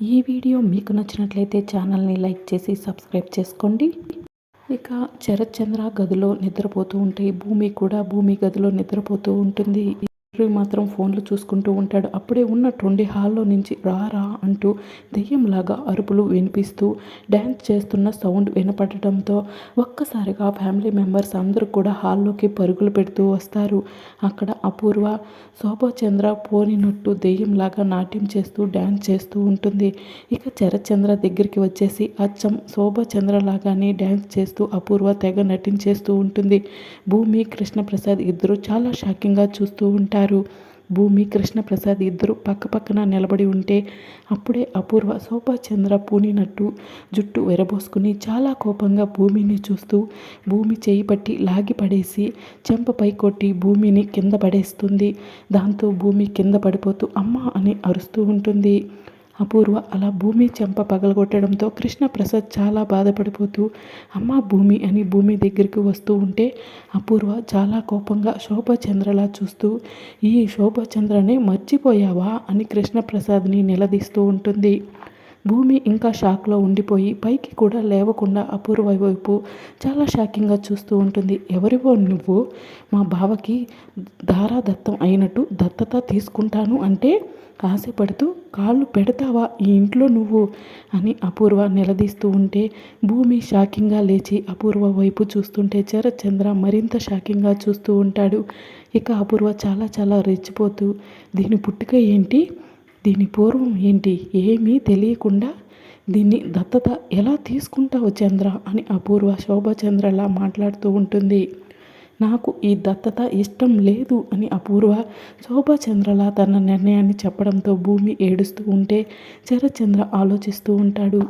ఈ వీడియో మీకు నచ్చినట్లయితే ఛానల్ని లైక్ చేసి సబ్స్క్రైబ్ చేసుకోండి. ఇక శరత్చంద్ర గదిలో నిద్రపోతూ ఉంటే భూమి కూడా భూమి గదిలో నిద్రపోతూ ఉంటుంది. రవి మాత్రం ఫోన్లు చూసుకుంటూ ఉంటాడు. అప్పుడే ఉన్నటువంటి హాల్లో నుంచి రా రా అంటూ దెయ్యంలాగా అరుపులు వినిపిస్తూ డ్యాన్స్ చేస్తున్న సౌండ్ వినపడటంతో ఒక్కసారిగా ఫ్యామిలీ మెంబర్స్ అందరూ కూడా హాల్లోకి పరుగులు పెడుతూ వస్తారు. అక్కడ అపూర్వ శోభాచంద్ర పోనినట్టు దెయ్యంలాగా నాట్యం చేస్తూ డ్యాన్స్ చేస్తూ ఉంటుంది. ఇక చరచంద్ర దగ్గరికి వచ్చేసి అచ్చం శోభాచంద్ర లాగానే డ్యాన్స్ చేస్తూ అపూర్వ తెగ నటించేస్తూ ఉంటుంది. భూమి కృష్ణప్రసాద్ ఇద్దరు చాలా షాకింగ్గా చూస్తూ ఉంటారు. భూమి కృష్ణప్రసాద్ ఇద్దరు పక్కపక్కన నిలబడి ఉంటే అప్పుడే అపూర్వ శోభాచంద్ర పూనినట్టు జుట్టు విరబోసుకుని చాలా కోపంగా భూమిని చూస్తూ భూమి చేయి పట్టి లాగి పడేసి చెంపపై కొట్టి భూమిని కింద పడేస్తుంది. దాంతో భూమి కింద పడిపోతూ అమ్మ అని అరుస్తూ ఉంటుంది. అపూర్వ. అలా భూమి చెంప పగలగొట్టడంతో కృష్ణప్రసాద్ చాలా బాధపడిపోతూ అమ్మ భూమి అని భూమి దగ్గరికి వస్తూ ఉంటే అపూర్వ చాలా కోపంగా శోభచంద్రలా చూస్తూ ఈ శోభచంద్రనే మర్చిపోయావా? అని కృష్ణప్రసాద్ని నిలదీస్తూ ఉంటుంది. భూమి ఇంకా షాక్లో ఉండిపోయి పైకి కూడా లేవకుండా అపూర్వ వైపు చాలా షాకింగ్గా చూస్తూ ఉంటుంది. ఎవరివో నువ్వు? మా బావకి దారాదత్తం అయినట్టు దత్తత తీసుకుంటాను అంటే ఆశపడుతూ కాళ్ళు పెడతావా ఈ ఇంట్లో నువ్వు? అని అపూర్వ నిలదీస్తూ ఉంటే భూమి షాకింగ్గా లేచి అపూర్వ వైపు చూస్తుంటే చరచంద్ర మరింత షాకింగ్గా చూస్తూ ఉంటాడు. ఇక అపూర్వ చాలా చాలా రెచ్చిపోతూ దీని పుట్టుక ఏంటి? దీని పూర్వం ఏంటి ఏమీ తెలియకుండా దీన్ని దత్తత ఎలా తీసుకుంటావు చంద్ర అని అపూర్వ శోభచంద్రలా మాట్లాడుతూ ఉంటుంది. నాకు ఈ దత్తత ఇష్టం లేదు అని అపూర్వ శోభాచంద్రల తన నిర్ణయాన్ని చెప్పడంతో భూమి ఏడుస్తూ ఉంటే చరచంద్ర ఆలోచిస్తూ ఉంటాడు.